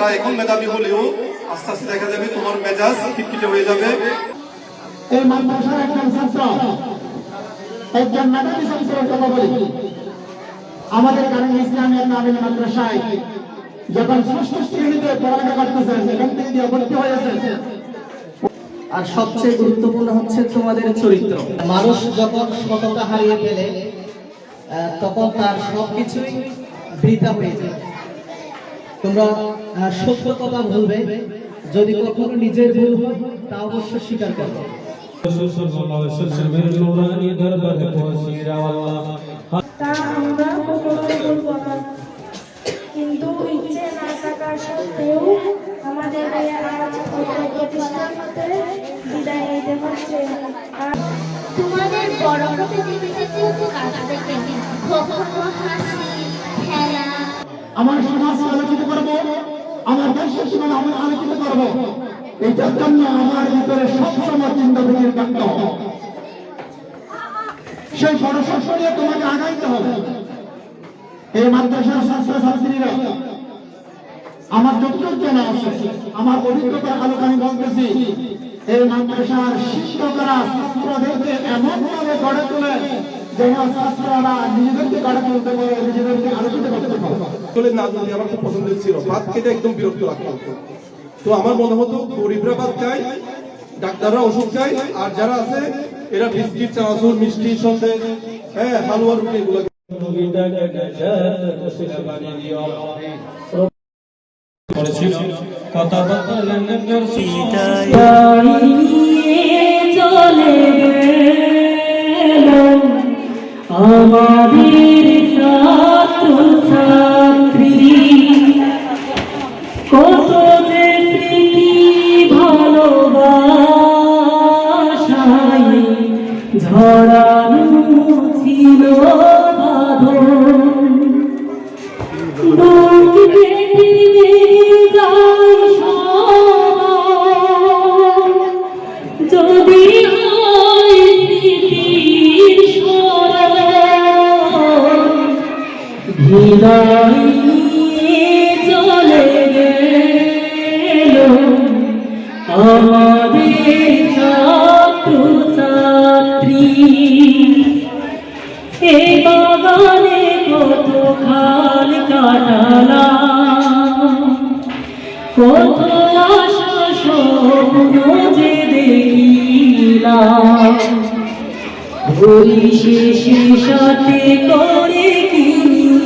যারা এখন মেধাবী হলেও আস্তে আস্তে দেখা যাবে তোমার মেজাজ খিটখিটে হয়ে যাবে। এই মাদ্রাসার একজন ছাত্র একজন মেধাবী ছাত্রের কথা বলি। আমাদের কারণ ইসলামিয়া কামিল মাদ্রাসায় যখন ষষ্ঠ শ্রেণীতে পড়ালেখা করতেছেন সেখান থেকে দিয়ে ভর্তি হয়েছে। আর সবচেয়ে গুরুত্বপূর্ণ হচ্ছে তোমাদের চরিত্র। মানুষ যখন সততা হারিয়ে ফেলে আহ, তখন তার সবকিছুই বৃথা হয়ে যায়। তোমরা সত্য কথা বলবে যদি কখনো নিজের ভুল হয় তা অবশ্য স্বীকার করবে তা আমরা কখনোই বলব না। কিন্তু ইচ্ছে না থাকার সত্ত্বেও আমাদের আজ প্রতিষ্ঠান হতে বিদায় নিতে হচ্ছে। তোমাদের বড় প্রতিযোগিতাতেও কাজ দেখে কখনো হাসি খেলা আমার সমাজকে আলোকিত করব, আমার দেশের সীমানা আমি আলোকিত করব। এইটার জন্য আমার ভিতরে সবসময় চিন্তা থাকতে হবে। সেই সরস্বত নিয়ে তোমাকে আগাইতে হবে। এই মাদ্রাসার ছাত্র ছাত্রীরা আমার যতটুকু জানা আছে, আমার অভিজ্ঞতার আলোকে আমি বলতেছি, এই মাদ্রাসার শিক্ষকরা ছাত্রদেরকে এমন ভাবে গড়ে তোলে যেন ছাত্ররা নিজেদেরকে গড়ে তুলতে পারে নিজেদেরকে আলোকিত করতে পারে। না যদি আমার খুব পছন্দের ছিল। ভাত খেতে একদম বিরক্ত লাগতো। তো আমার মনে হতো গরিবরা ভাত খায় ডাক্তাররা ওষুধ খায় আর যারা আছে এরা বিস্কিট চানাচুর মিষ্টি সন্দেহ হ্যাঁ হালুয়া রুটি এগুলো চলে হৃদয় চলে গেল। আমাদের ছাত্র ছাত্রী। এই বাগানে কত খাল কাটালাম। কত করে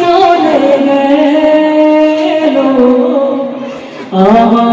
চলে গেল। আমার